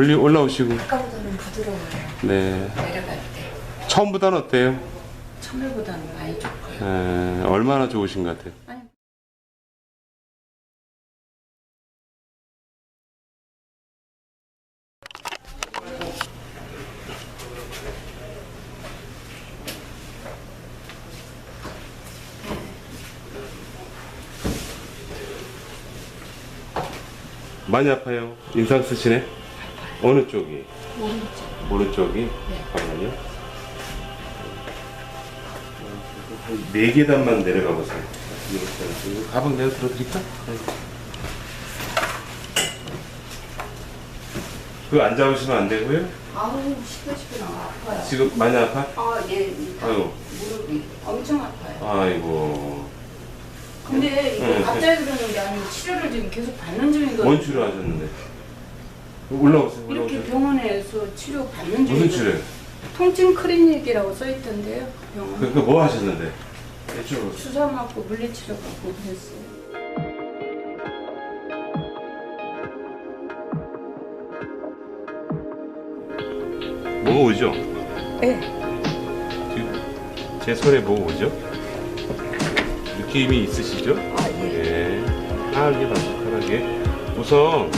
올리 올라오시고. 아까보다는 부드러워요. 네. 내려갈 때. 처음보다는 어때요? 처음에보다는 많이 좋고요. 에, 얼마나 좋으신 것 같아요? 아니, 많이 아파요. 인상 쓰시네. 어느 쪽이? 오른쪽. 오른쪽이? 잠깐만요. 한네 계단만 내려가 보세요. 가방 내가 들어드릴까? 그거 안 잡으시면 안 되고요. 아우, 시끌시끌 아파요. 지금 많이 아파? 아, 예. 이 아이고. 무릎이 엄청 아파요. 아이고. 근데 이거 네, 갑자기 그러는 게 아니고 치료를 지금 계속 받는 중이거든요. 뭔 치료 하셨는데? 올라오세요. 이렇게 올라오세요. 병원에서 치료 받는 중이거든요. 무슨 치료? 통증 클리닉이라고 써 있던데요. 병원. 그, 그뭐 하셨는데? 이쪽으로. 주사 맞고 물리치료 받고 그랬어요. 뭐가 오죠? 네. 지금 제 손에 뭐가 오죠? 느낌이 있으시죠? 아, 예. 예. 편하게 편하게. 우선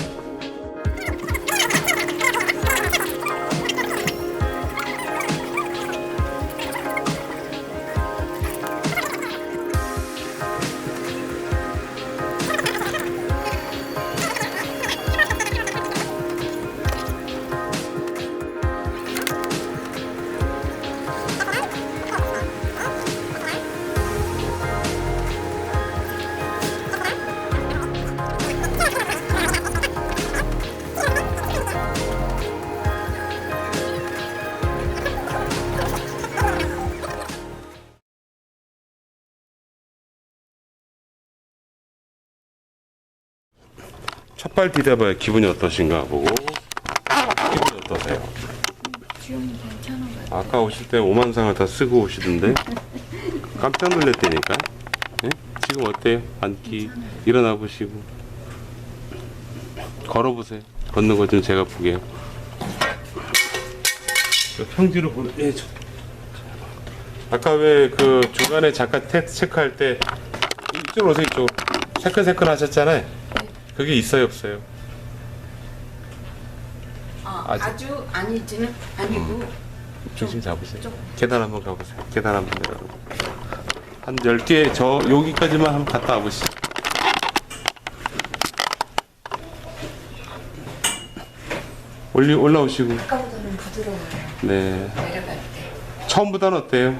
첫발 디뎌봐요. 기분이 어떠신가 보고. 기분이 어떠세요? 지금 괜찮은 것 아까 오실 때 오만상을 다 쓰고 오시던데 깜짝 놀랐다니까. 예? 지금 어때요? 앉기 일어나 보시고 걸어 보세요. 걷는 거 좀 제가 보게요. 저 평지로 보는. 예, 저. 아까 왜 그 중간에 잠깐 테, 체크할 때 이쪽으로 오세요. 이쪽. 새끈새끈 하셨잖아요. 그게 있어요, 없어요? 아, 아직- 아주 아니지는 아니고 중심 잡으세요. 좀. 계단 한번 가보세요. 계단 한번 내려가. 한 10개, 저, 여기까지만 한번 갔다 와보시죠. 올리, 올라오시고. 아까보다는 부드러워요. 네. 내려갈 때. 처음보다는 어때요?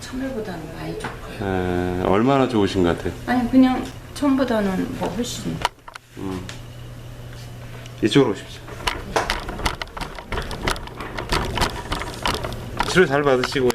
처음에보다는 많이 좋고요. 에, 얼마나 좋으신 것 같아요? 아니 그냥 처음보다는 뭐 훨씬 이쪽으로 오십시오. 치료 잘 받으시고.